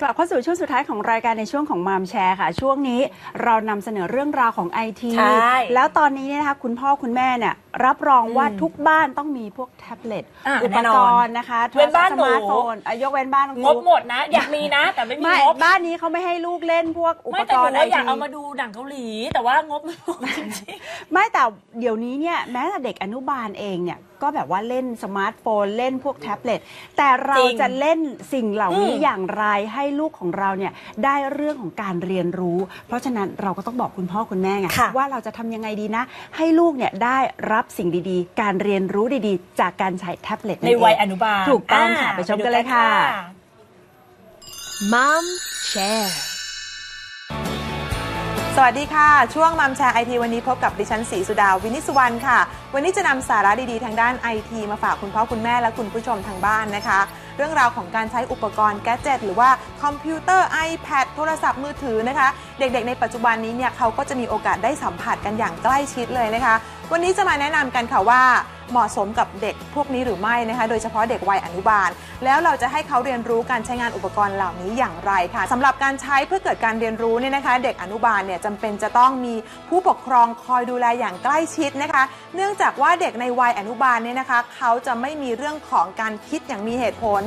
กลับเข้าสู่ช่วงสุดท้ายของรายการในช่วงของมามแชร์ค่ะ ช่วงนี้เรานำเสนอเรื่องราวของไอทีใช่ แล้วตอนนี้เนี่ยนะคะคุณพ่อคุณแม่เนี่ยรับรองว่าอืมทุกบ้านต้องมีพวกแท็บเล็ตอะอุปแน่นกอนรณ์นะคะเว้นบ้านสหนูมาร์ทโฟนอะยกเว้นบ้านน้องงบตุ๊กหมดนะ อยากมีนะ แต่ไม่มีไม่งบบ้านนี้เขาไม่ให้ลูกเล่นพวกอุไม่ปแต่กหรนูณ์ไอว่าอยากทีเอามาดูหนังเกาหลี แต่ว่างบไม่พอจริง ไม่แต่เดี๋ยวนี้เนี่ยแม้แต่เด็กอนุบาลเองเนี่ยก็แบบว่าเล่นสมาร์ทโฟน เล่นพวกแท็บเล็ตแต่เราจริงจะเล่นสิ่งเหล่านี้อืม อย่างไรให้ลูกของเราเนี่ยได้เรื่องของการเรียนรู้ เพราะฉะนั้นเราก็ต้องบอกคุณพ่อคุณแม่ไงค่ะ ว่าเราจะทำยังไงดีนะ ให้ลูกเนี่ยได้รับสิ่งดีๆ การเรียนรู้ดีๆ จากการใช้แท็บเล็ตๆในวัยอนุบาลถูกต้องค่ะไปชมกันเลยค่ะ Mom Share สวัสดีค่ะ ช่วงมัมแชร์ไอทีวันนี้พบกับดิฉันศรีสุดาวินิจสุวรรณค่ะ วันนี้จะนำสาระดีๆ ทางด้านไอทีมาฝากคุณพ่อคุณแม่และคุณผู้ชมทางบ้านนะคะ เรื่องราวของการใช้อุปกรณ์แกดเจิตหรือว่าคอมพิวเตอร์ iPad โทรศัพท์มือถือนะคะ เด็กๆ ในปัจจุบันนี้เนี่ยเขาก็จะมีโอกาสได้สัมผัสกันอย่างใกล้ชิดเลยนะคะ วันนี้จะมาแนะนำกันค่ะว่า เหมาะสมกับเด็กพวกนี้หรือไม่นะคะ โดยเฉพาะเด็กวัยอนุบาล แล้วเราจะให้เขาเรียนรู้การใช้งานอุปกรณ์เหล่านี้อย่างไรค่ะสำหรับการใช้เพื่อเกิดการเรียนรู้เนี่ยนะคะ เด็กอนุบาลเนี่ยจำเป็นจะต้องมีผู้ปกครองคอยดูแลอย่างใกล้ชิดนะคะ เนื่องจากว่าเด็กในวัยอนุบาลเนี่ยนะคะ เขาจะไม่มีเรื่องของการคิดอย่างมีเหตุผล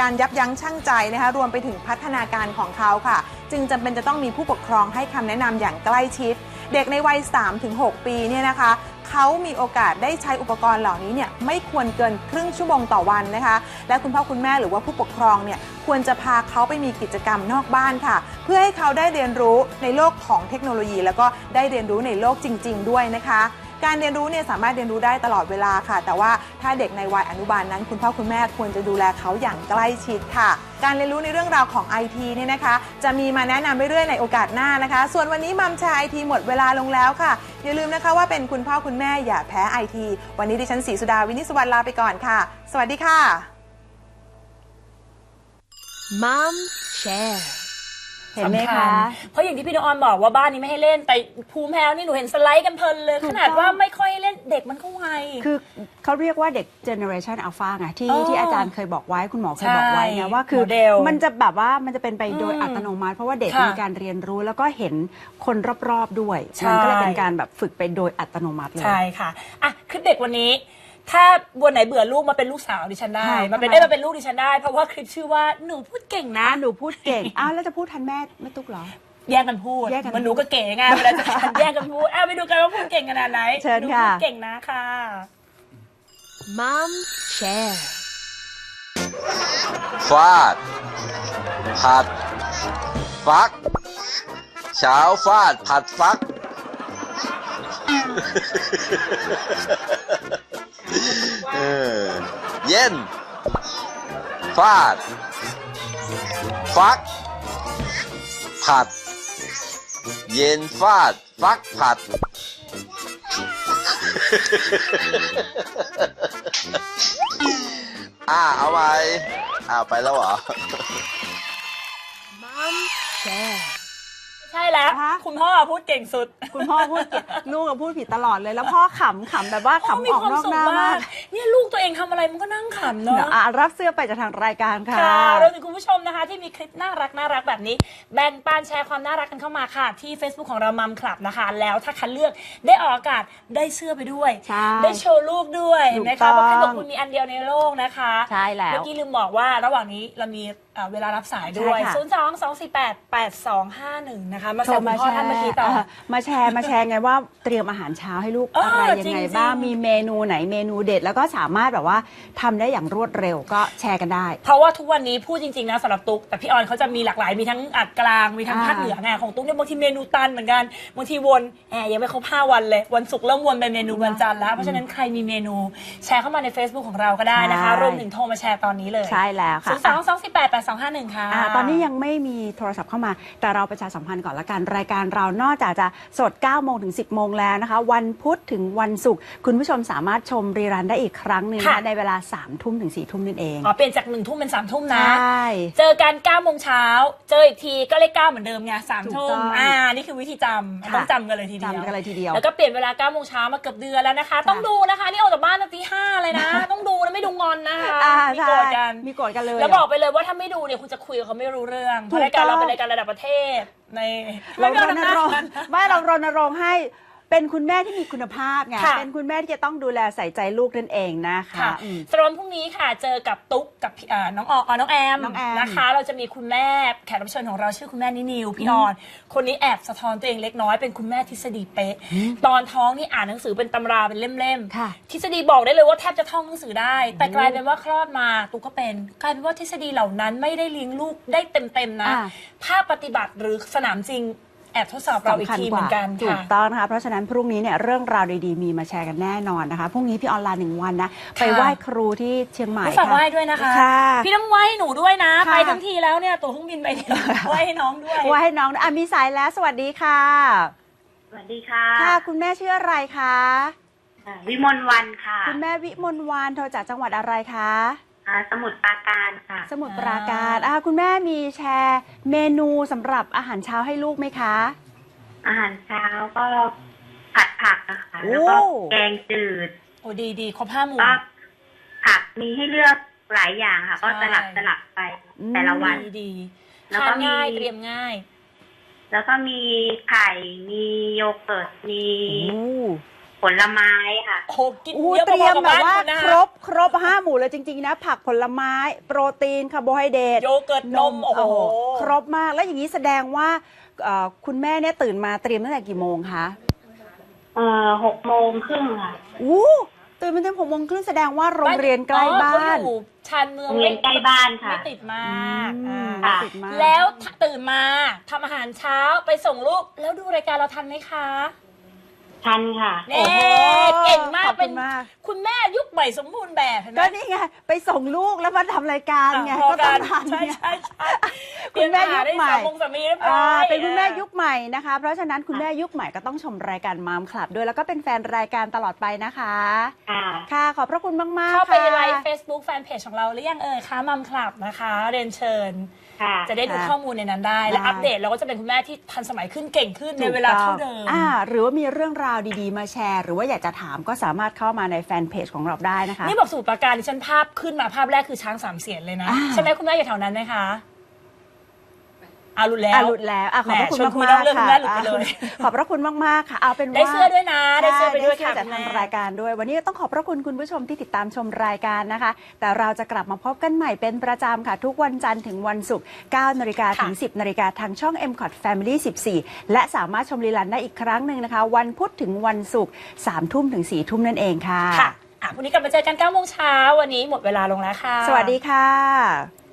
การยับยั้งชั่งใจนะคะรวมไปถึงพัฒนาการของเขาค่ะ จึงจำเป็นจะต้องมีผู้ปกครองให้คำแนะนำอย่างใกล้ชิดเด็กในวัย 3-6 ปีเนี่ยนะคะ เขามีโอกาสได้ใช้อุปกรณ์เหล่านี้เนี่ยไม่ควรเกินครึ่งชั่วโมงต่อวันนะคะ และคุณพ่อคุณแม่หรือว่าผู้ปกครองเนี่ยควรจะพาเขาไปมีกิจกรรมนอกบ้านค่ะ เพื่อให้เขาได้เรียนรู้ในโลกของเทคโนโลยี แล้วก็ได้เรียนรู้ในโลกจริง ๆ ด้วยนะคะ การเรียนรู้เนี่ยสามารถเรียนรู้ได้ตลอดเวลาค่ะ แต่ว่าถ้าเด็กในวัยอนุบาลนั้น คุณพ่อคุณแม่ควรจะดูแลเขาอย่างใกล้ชิดค่ะ การเรียนรู้ในเรื่องราวของ IT เนี่ยนะคะ จะมีมาแนะนำเรื่อยๆในโอกาสหน้านะคะ ส่วนวันนี้มัมแชร์ไอทีหมดเวลาลงแล้วค่ะ อย่าลืมนะคะว่าเป็นคุณพ่อคุณแม่อย่าแพ้ไอทีวันนี้ดิฉันศรีสุดาวินิสวรรณลาไปก่อนค่ะ สวัสดีค่ะ Mom Share เห็นไหมสำคะญเพราะอย่างที่พี่นออนบอกว่าบ้านนี้ไม่ให้เล่น แต่ภูมิแพ้วนี่หนูเห็นสไลด์กันเพลินเลย ถูขกต้อง นาดว่าไม่ค่อยให้เล่นเด็กมันก็ไว คือเขาเรียกว่าเด็ก generation alpha ไงที่อ๋อที่อาจารย์เคยบอกไว้คุณหมอเคยบอกไว้ใช่ไงว่าคือโมเดลมันจะแบบว่ามันจะเป็นไปโดยอืมอัตโนมัติ เพราะว่าเด็กค่ะมีการเรียนรู้แล้วก็เห็นคนรอบๆด้วยใช่ มันก็เลยเป็นการแบบฝึกไปโดยอัตโนมัติเลย ใช่ค่ะอะคือเด็กวันนี้ ถ้าวันไหนเบื่อลูกมาเป็นลูกสาวดิฉันได้ ค่ะมาเป็นทำไมได้มาเป็นลูกดิฉันได้ เพราะว่าคลิปชื่อว่าหนูพูดเก่งนะ อะหนูพูดเก่ง อ้าวแล้วจะพูดทันแม่ไม่ตุ๊กเหรอ แยกกันพูดแยกกันมันหนูก็เก๋ไงเวลาจะแยกกันพูดอะไปดูกันว่าพูดเก่งขนาดไหนเชิญหนูค่ะ พูดเก่งนะค่ะ Mom Share ฟาด ผัด ฟัก เช้าฟาด ผัดฟักเอ เย็น ฟาด ฟัก ผัด เย็นฟาด ฟักผัด อ่าเอาไปอ้าวไปแล้วเหรอ Mom Share ใช่แล้วฮะคุณพ่อพูดเก่งสุด คุณพ่อพูดเก่งลูกก็พูดผิดตลอดเลย แล้วพ่อขำขำแบบว่าขำมีออกความนอกสุขหน้ามามากกเนี่ยลูกตัวเองทำอะไรมันก็นั่งขำเดี๋ยวเนาะ อะรับเสื้อไปจากทางรายการค่ะ ค่ะรวมถึงคุณผู้ชมนะคะ ที่มีคลิปน่ารักน่ารักแบบนี้ แบ่งปันแชร์ความน่ารักกันเข้ามาค่ะ ที่ Facebook ของเรามัมคลับนะคะ แล้วถ้าคัดเลือกได้ออกอากาศได้เสื้อไปด้วย ใช่ได้โชว์ลูกด้วยถูกนะต้คะองเพราะแค่บอกคุณมีอันเดียวในโลกนะคะใช่แล้ว เมื่อกี้ลืมบอกว่าระหว่างนี้เรามีเอ่อเวลารับสายด้วย ใช่ค่ะ 0 2 2 4 8 8 2 5 1 นะคะ มาโทแซรวคุมาณแชพ่อร์ท่านเมื่อกี้ต่อ เมาแชร์มาแชร์ไงว่าเตรียมอาหารเช้าให้ลูกเออออะไรยังไงจริงๆบ้างมีเมนูไหนเมนูเด็ด แล้วก็สามารถแบบว่าทำได้อย่างรวดเร็วก็แชร์กันได้ เพราะว่าทุกวันนี้พูดจริง ๆ นะสำหรับตุ๊ก แต่พี่ออนเขาจะมีหลากหลายมีทั้งอัดกลางมีทั้งอ่า ภาคเหนือไงของตุ๊กเนี่ยบางทีเมนูตันเหมือนกันบางทีวนแอบยังไม่ครบ5วันเลย วันศุกร์เริ่มวนไปเมนูวันจันทร์แล้ว เพราะฉะนั้นใครมีเมนูแชร์เข้ามาใน Facebook ของเราก็ได้นะคะ ใช่ รวมถึงโทรมาแชร์ตอนนี้เลยใช่แล้วค่ะศูนย์สองสองสี่แปดแปดสองห้าหนึ่งค่ะ อ่าตอนนี้ยังไม่มีโทรศัพท์เข้ามา แต่เราประชาสัมพันธ์ก่อนละกัน รายการเรานอกจากจะสด 9 โมงถึง 10 โมงแล้วนะคะ วันพุธถึงวันศุกร์คุณผู้ชมสามารถชมรีรันได้อีกครั้งหนึ่งนะคะในเวลา 3 ทุ่มถึง 4 ทุ่มนั่นเอง อ๋อเปลี่ยนจากหนึ่งทุ่มเป็นสามทุ่มใชนะ่ เจอกัน9ก้าโมงเช้า เจออีกทีก็เลขเก้าเหมือนเดิมไงสามถูกทุ่ต้มองอ่า นี่คือวิธีจำค่ะ ต้องจำกันเลยทีเดียวจำกันเลยทีเดียว แล้วก็เปลี่ยนเวลา9ก้าโมงเช้ามาเกือบเดือนแล้วนะคะ ต้องดูนะคะ นี่ออกจากบ้านตั้งตีห้าเลยนะ ต้องดูนะไม่ดูงอนนะคะอ่ามีใช่โกรธกัน มีโกรธกันเลย แล้วบอกไปเลยว่าถ้าไม่ดูดูเนี่ยคุณจะคุยกับเขาไม่รู้เรื่องเพถูราะกรายการเราต้องเป็นรายการระดับประเทศในเรารณไม่รงค์เป็นไรไม่เรารณรงค์ให้ เป็นคุณแม่ที่มีคุณภาพไงค่ะ เป็นคุณแม่ที่จะต้องดูแลใส่ใจลูกนั่นเองนะคะค่ะอืม สำหรับวันพรุ่งนี้ค่ะ เจอกับตุ๊กกับพี่อ่าน้องอออ่าน้องแอมน้องแอมนะคะ เราจะมีคุณแม่แขกรับเชิญของเราชื่อคุณแม่นินิวพี่ออน คนนี้แอบสะท้อนตัวเองเล็กน้อยเป็นคุณแม่ทฤษฎีเป๊ะ ตอนท้องนี่อ่านหนังสือเป็นตำราเป็นเล่มค่ะ ทฤษฎีบอกได้เลยว่าแทบจะท่องหนังสือได้ แต่กลายเป็นว่าคลอดมาตุ๊กก็เป็นกลายเป็นว่าทฤษฎีเหล่านั้นไม่ได้เลี้ยงลูกได้เต็มๆนะ อ่า ภาคปฏิบัติหรือสนามจริง แอบทดสอบเราอีกทีเหมือนกันถูค่ะกต้องนะคะ เพราะฉะนั้นพรุ่งนี้เนี่ยเรื่องราวดีๆ มีมาแชร์กันแน่นอนนะคะ พรุ่งนี้พี่ออนไลน์หนึ่งวันนะ ไปไหว้ครูที่เชียงใหม่ฝากค่ะไหว้ด้วยนะคะค่ะพี่ต้องไหว้ให้หนูด้วยนะค่ะไปทั้งทีแล้วเนี่ยตัวเครื่องบินไปเนี่ยไหว้ให้น้องด้วยไหว้ให้น้องอะมีสายแล้วสวัสดีค่ะ สวัสดีค่ะ ค่ะ คุณแม่ชื่ออะไรคะอ่าวิมลวันค่ะ คุณแม่วิมลวานโทรจากจังหวัดอะไรคะ อ่าสมุทรปราการค่ะ สมุทรปราการอะคุณแม่มีแชร์เมนูสำหรับอาหารเช้าให้ลูกไหมคะ อาหารเช้าก็ผัดผักนะคะโอ้แล้วก็แกงจืดโอ้ดีดีครบห้าหมู่ ก็ผักมีให้เลือกหลายอย่างค่ะ ก็ใช่ สลับสลับไปแต่ละวัน ดีดีแล้วทาก็นมี ง่ายเตรียมง่าย แล้วก็มีไข่มีโยเกิร์ตมีโอ้ ผลไม้ค่ะ โอ้โหกินโอ้เยอะเตรียมพอๆกับแบบบ้านว่าคุณนะครบครบห้าหมู่เลยจริง ๆ นะ ผักผลไม้ โปรตีนคาร์โบไฮเดรตโยเกิร์ตนม โอ้โห ครบมากแล้วอย่างนี้แสดงว่าเอ่อคุณแม่เนี่ยตื่นมาเตรียมตั้งแต่กี่โมงคะเอ่อหกโมงครึ่งค่ะอู้ตื่นมาตั้งแต่หกโมงครึ่งแสดงว่าโรงเรียนใกล้บ้าอ๋อเขน อยู่ชานเมืองโรงเรียนใกล้บ้านค่ะ ไม่ติดมากอืมอ่าไม่ติดมาก แล้วตื่นมาทำอาหารเช้าไปส่งลูกแล้วดูรายการเราทันไหมคะ ทันค่ะ เน่เก่งมากขอบคุณเป็นมาก คุณแม่ยุคใหม่สมบูรณ์แบบเห็นไหมก็นี่ไงไปส่งลูกแล้วมาทำรายการไงอะพอก็ต้องทันใช่ไงใช่ใช่คุณแม่ยุคใหม่เปลี่ยนหาได้สามงสามีเรียบร้อ่าอยเป็นคุณแม่ยุคใหม่นะคะ เพราะฉะนั้นคุณแม่ยุคใหม่ก็ต้องชมรายการมามคลับด้วยแล้วก็เป็นแฟนรายการตลอดไปนะคะค่ะค่ะขอบพระคุณมากๆเข้าไปค่ะไลฟ์ Facebook แฟนเพจของเราหรือยังเอ่ยคะมัมคลับนะคะเรียนเชิญค่ะจะได้ดูค่ะข้อมูลในนั้นได้ และได้อัปเดตเราก็จะเป็นคุณแม่ที่ทันสมัยขึ้นเก่งขึ้นในเวลาเท่าเดิมอ่าหรือว่ามีเรื่องราวดีๆ มาแชร์ หรือว่าอยากจะถามก็สามารถเข้ามาในแฟนเพจของเราได้นะคะ นี่บอกสูตรประการดิฉันภาพขึ้นมาภาพแรกคือช้างสามเสียนเลยนะ อ่า ใช่ไหมคุณแม่อยู่แถวนั้นไหมคะ อารุนแล้ว อะหลุดแล้วอะขอบพระคุณแหม่ชวนคุยมากนอกเรื่องๆค่ะคุณแม่หลุดไปเลยอะขอบพระคุณมากๆค่ะเอาเป็นว่าได้เสื้อด้วยนะได้เสื้อไปด้วยใช่ค่ะได้เสื้อจากคุณแม่ทางรายการด้วย วันนี้ต้องขอบพระคุณคุณผู้ชมที่ติดตามชมรายการนะคะ แต่เราจะกลับมาพบกันใหม่เป็นประจำค่ะ ทุกวันจันทร์ถึงวันศุกร์9นาฬิกาถึง 10นาฬิกาทางช่อง m c o t Family 14 และสามารถชมรีลันได้อีกครั้งหนึ่งนะคะ วันพุธถึงวันศุกร์3ทุ่มถึง4ทุ่มนั่นเองค่ะ ค่ะอะวันนี้กลับมาเจอกัน9โมงเช้าวันนี้หมดเวลาลงแล้วค่ะ สวัสดีค่ะ